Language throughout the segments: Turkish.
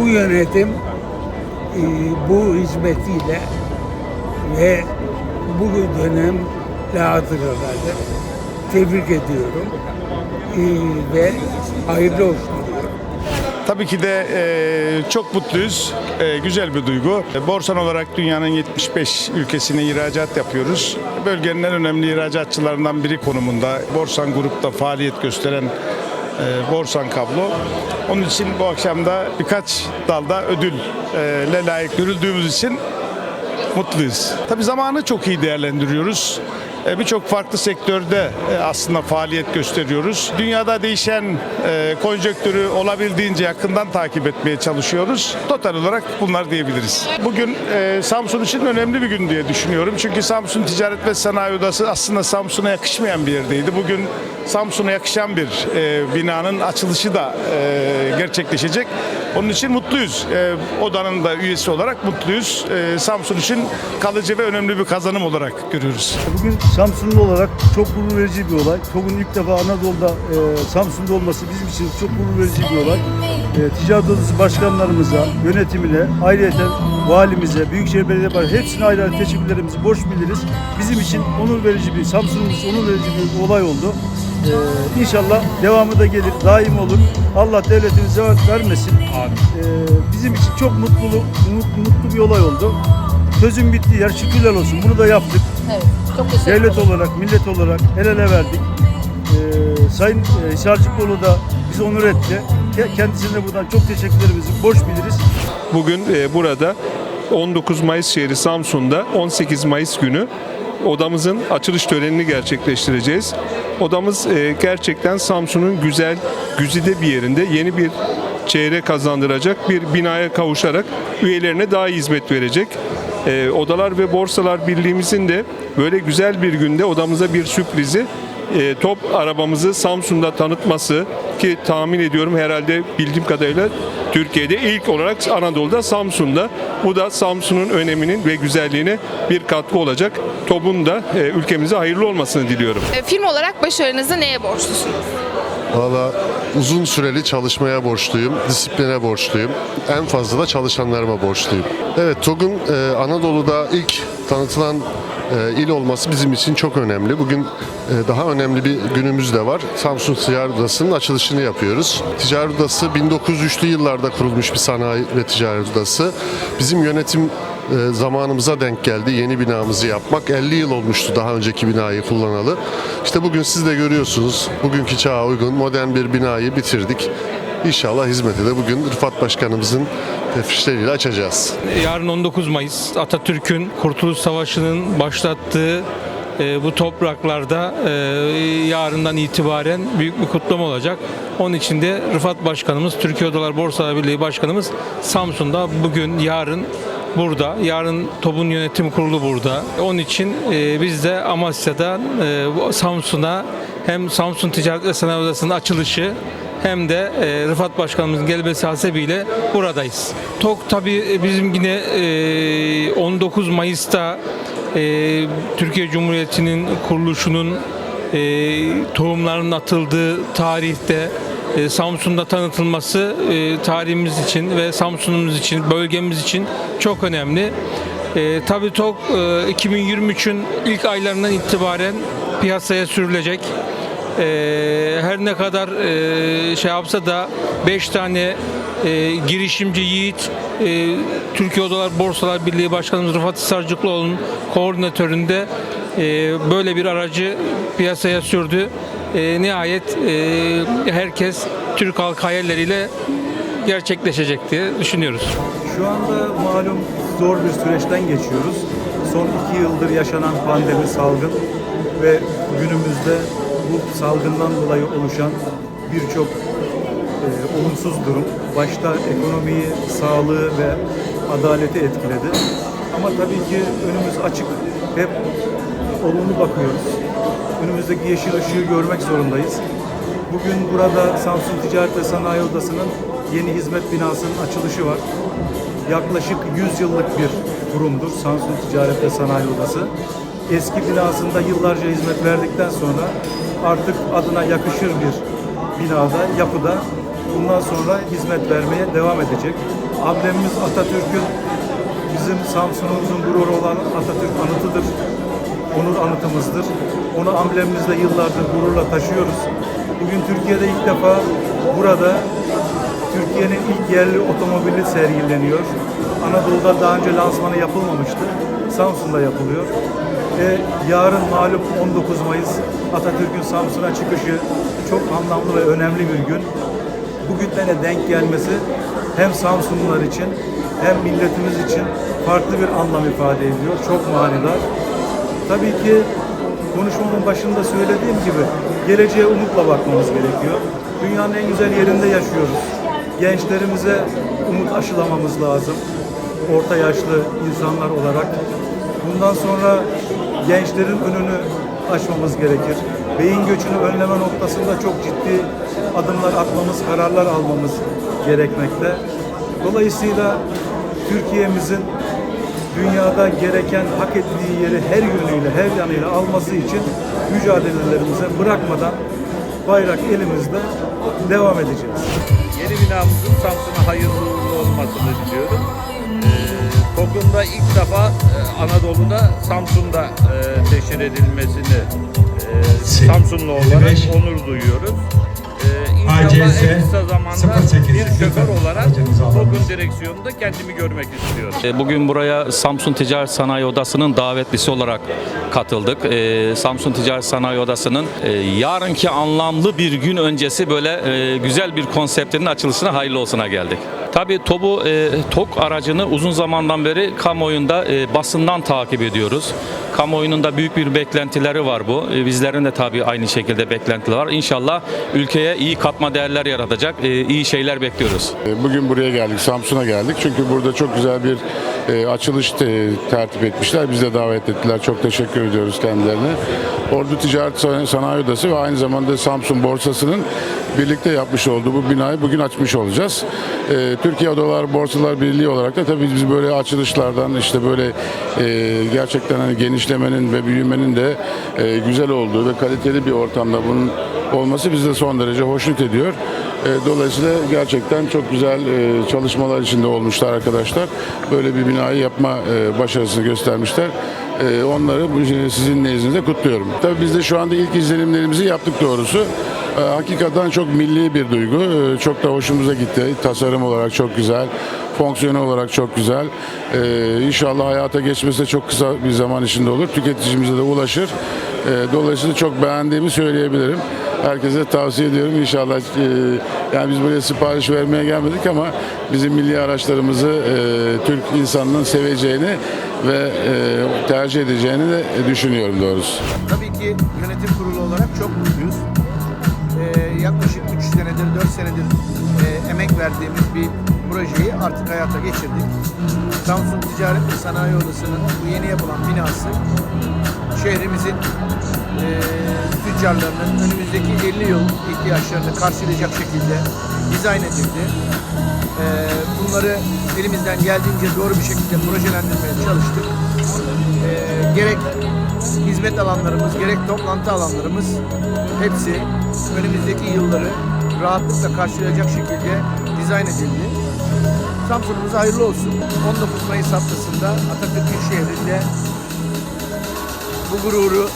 bu yönetim e, bu hizmetiyle ve bu dönemle hatıralarla tebrik ediyorum E, ve hayırlı olsun. Tabii ki de e, çok mutluyuz. E, güzel bir duygu. E, Borsan olarak dünyanın 75 ülkesine ihracat yapıyoruz. Bölgenin en önemli ihracatçılarından biri konumunda. Borsan Grup'ta faaliyet gösteren e, Borsan Kablo. Onun için bu akşam da birkaç dalda ödülle layık görüldüğümüz için mutluyuz. Tabii zamanı çok iyi değerlendiriyoruz. E, Birçok farklı sektörde e, aslında faaliyet gösteriyoruz. Dünyada değişen e, konjonktürü olabildiğince yakından takip etmeye çalışıyoruz. Total olarak bunlar diyebiliriz. Bugün Samsun için önemli bir gün diye düşünüyorum. Çünkü Samsun Ticaret ve Sanayi Odası aslında Samsun'a yakışmayan bir yerdeydi. Bugün Samsun'a yakışan bir binanın açılışı da gerçekleşecek. Onun için mutluyuz. E, odanın da üyesi olarak mutluyuz. E, Samsun için kalıcı ve önemli bir kazanım olarak görüyoruz. Bugün Samsunlu olarak çok gurur verici bir olay. TOG'un ilk defa Anadolu'da e, Samsun'da olması bizim için çok gurur verici bir olay. E, Ticaret Odası başkanlarımıza, yönetimine, ayrıca valimize, Büyükşehir Belediye Başkanı hepsine ayrı ayrı teşekkürlerimizi borç biliriz. Bizim için onur verici bir, Samsun'un için onur verici bir olay oldu. E, inşallah devamı da gelir, daim olur. Allah devletimize zeval vermesin. E, bizim için çok mutluluk, mut- mutlu bir olay oldu. Sözün bittiği yer şükürler olsun. Bunu da yaptık. Evet. Çok teşekkür Devlet ederim. olarak, millet olarak el ele verdik. Ee, Sayın e, Hisarcıklıoğlu da bizi onur etti. Ke- Kendisine buradan çok teşekkürlerimizi borç biliriz. Bugün e, burada 19 Mayıs şehri Samsun'da 18 Mayıs günü odamızın açılış törenini gerçekleştireceğiz. Odamız e, gerçekten Samsun'un güzel, güzide bir yerinde yeni bir çeyre kazandıracak bir binaya kavuşarak üyelerine daha iyi hizmet verecek. E, Odalar ve Borsalar Birliğimizin de böyle güzel bir günde odamıza bir sürprizi e, top arabamızı Samsun'da tanıtması ki tahmin ediyorum herhalde bildiğim kadarıyla Türkiye'de ilk olarak Anadolu'da Samsun'da. Bu da Samsun'un öneminin ve güzelliğine bir katkı olacak. TOB'un da e, ülkemize hayırlı olmasını diliyorum. E, Firma olarak başarınızı neye borçlusunuz? Valla uzun süreli çalışmaya borçluyum, disipline borçluyum. En fazla da çalışanlarıma borçluyum. Evet, TOG'un e, Anadolu'da ilk tanıtılan e, il olması bizim için çok önemli. Bugün e, daha önemli bir günümüz de var. Samsun Ticaret Odası'nın açılışını yapıyoruz. Ticaret Odası 1903'lü yıllarda kurulmuş bir sanayi ve ticaret odası. Bizim yönetim e, zamanımıza denk geldi yeni binamızı yapmak. 50 yıl olmuştu daha önceki binayı kullanalı. İşte bugün siz de görüyorsunuz. Bugünkü çağa uygun modern bir binayı bitirdik. İnşallah hizmeti de bugün Rıfat Başkanımızın tefrişleriyle açacağız. Yarın 19 Mayıs Atatürk'ün Kurtuluş Savaşı'nın başlattığı e, bu topraklarda e, yarından itibaren büyük bir kutlama olacak. Onun için de Rıfat Başkanımız, Türkiye Odalar Borsalar Birliği Başkanımız Samsun'da bugün, yarın burada. Yarın TOB'un yönetim kurulu burada. Onun için e, biz de Amasya'da e, Samsun'a hem Samsun Ticaret ve Sanayi Odası'nın açılışı hem de e, Rıfat Başkanımızın gelmesi hasebiyle buradayız. TOK tabii bizim yine e, 19 Mayıs'ta e, Türkiye Cumhuriyeti'nin kuruluşunun e, tohumlarının atıldığı tarihte e, Samsun'da tanıtılması e, tarihimiz için ve Samsun'umuz için, bölgemiz için çok önemli. E, tabii TOK e, 2023'ün ilk aylarından itibaren piyasaya sürülecek. Ee, her ne kadar e, şey yapsa da 5 tane e, girişimci yiğit e, Türkiye Odalar Borsalar Birliği Başkanımız Rıfat Hisarcıklıoğlu'nun koordinatöründe e, böyle bir aracı piyasaya sürdü. E, nihayet e, herkes Türk halkı hayalleriyle gerçekleşecek diye düşünüyoruz. Şu anda malum zor bir süreçten geçiyoruz. Son iki yıldır yaşanan pandemi, salgın ve günümüzde bu salgından dolayı oluşan birçok e, olumsuz durum başta ekonomiyi, sağlığı ve adaleti etkiledi. Ama tabii ki önümüz açık. Hep olumlu bakıyoruz. Önümüzdeki yeşil ışığı görmek zorundayız. Bugün burada Samsun Ticaret ve Sanayi Odası'nın yeni hizmet binasının açılışı var. Yaklaşık 100 yıllık bir kurumdur Samsun Ticaret ve Sanayi Odası. Eski binasında yıllarca hizmet verdikten sonra artık adına yakışır bir binada, yapıda bundan sonra hizmet vermeye devam edecek. Amblemimiz Atatürk'ün bizim Samsun'umuzun gururu olan Atatürk anıtıdır. Onur anıtımızdır. Onu amblemimizde yıllardır gururla taşıyoruz. Bugün Türkiye'de ilk defa burada Türkiye'nin ilk yerli otomobili sergileniyor. Anadolu'da daha önce lansmanı yapılmamıştı. Samsun'da yapılıyor. Ve yarın malum 19 Mayıs Atatürk'ün Samsun'a çıkışı çok anlamlı ve önemli bir gün. Bugünlere denk gelmesi hem Samsunlular için hem milletimiz için farklı bir anlam ifade ediyor. Çok manidar. Tabii ki konuşmamın başında söylediğim gibi geleceğe umutla bakmamız gerekiyor. Dünyanın en güzel yerinde yaşıyoruz. Gençlerimize umut aşılamamız lazım. Orta yaşlı insanlar olarak. Bundan sonra gençlerin önünü açmamız gerekir. Beyin göçünü önleme noktasında çok ciddi adımlar atmamız, kararlar almamız gerekmekte. Dolayısıyla Türkiye'mizin dünyada gereken hak ettiği yeri her yönüyle, her yanıyla alması için mücadelelerimize bırakmadan bayrak elimizde devam edeceğiz. Yeni binamızın Samsun'a hayırlı uğurlu olmasını diliyorum. Ee, TOG'un da ilk defa e, Anadolu'da Samsun'da e, teşhir edilmesini e, Samsunlu olarak 55. onur duyuyoruz. İnşallah ACS en kısa zamanda 08 bir şoför olarak. TOG'un direksiyonunda kendimi görmek istiyorum. E, Bugün buraya Samsun Ticaret Sanayi Odası'nın davetlisi olarak katıldık. E, Samsun Ticaret Sanayi Odası'nın e, yarınki anlamlı bir gün öncesi böyle e, güzel bir konseptinin açılışına hayırlı olsuna geldik. Tabii TOB'u, e, TOK aracını uzun zamandan beri kamuoyunda e, basından takip ediyoruz. Kamuoyunun da büyük bir beklentileri var bu. E, bizlerin de tabii aynı şekilde beklentileri var. İnşallah ülkeye iyi katma değerler yaratacak, e, iyi şeyler bekliyoruz. E, Bugün buraya geldik, Samsun'a geldik. Çünkü burada çok güzel bir e, açılış te- tertip etmişler. Biz de davet ettiler. Çok teşekkür ediyoruz kendilerine. Ordu Ticaret San- Sanayi Odası ve aynı zamanda Samsun Borsası'nın birlikte yapmış olduğu bu binayı bugün açmış olacağız. E, Türkiye Odalar Borsalar Birliği olarak da tabii biz böyle açılışlardan işte böyle e, gerçekten hani genişlemenin ve büyümenin de e, güzel olduğu ve kaliteli bir ortamda bunun olması bizi de son derece hoşnut ediyor. E, Dolayısıyla gerçekten çok güzel e, çalışmalar içinde olmuşlar arkadaşlar. Böyle bir binayı yapma e, başarısını göstermişler. Onları sizin nezdinizde kutluyorum. Tabii biz de şu anda ilk izlenimlerimizi yaptık doğrusu. E, Hakikaten çok milli bir duygu. E, Çok da hoşumuza gitti. Tasarım olarak çok güzel. Fonksiyonu olarak çok güzel. E, İnşallah hayata geçmesi de çok kısa bir zaman içinde olur. Tüketicimize de ulaşır. Dolayısıyla çok beğendiğimi söyleyebilirim. Herkese tavsiye ediyorum. İnşallah e, yani biz buraya sipariş vermeye gelmedik ama bizim milli araçlarımızı e, Türk insanının seveceğini ve e, tercih edeceğini de düşünüyorum doğrusu. Tabii ki yönetim kurulu olarak çok. Ee, yaklaşık 3 senedir, 4 senedir e, emek verdiğimiz bir projeyi artık hayata geçirdik. Samsun Ticaret ve Sanayi Odası'nın bu yeni yapılan binası şehrimizin e, tüccarlarının önümüzdeki 50 yıl ihtiyaçlarını karşılayacak şekilde dizayn edildi. E, bunları elimizden geldiğince doğru bir şekilde projelendirmeye çalıştık. E, gerek hizmet alanlarımız, gerek toplantı alanlarımız hepsi önümüzdeki yılları rahatlıkla karşılayacak şekilde dizayn edildi. Samsun'umuza hayırlı olsun. 19 Mayıs haftasında Atatürk'ün şehrinde bu gururu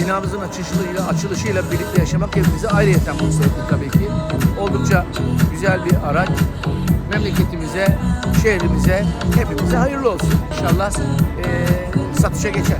binamızın açılışıyla, açılışıyla birlikte yaşamak hepimize ayrıyeten mutlu etti tabii ki. Oldukça güzel bir araç. Memleketimize, şehrimize, hepimize hayırlı olsun. İnşallah eee satışa geçer.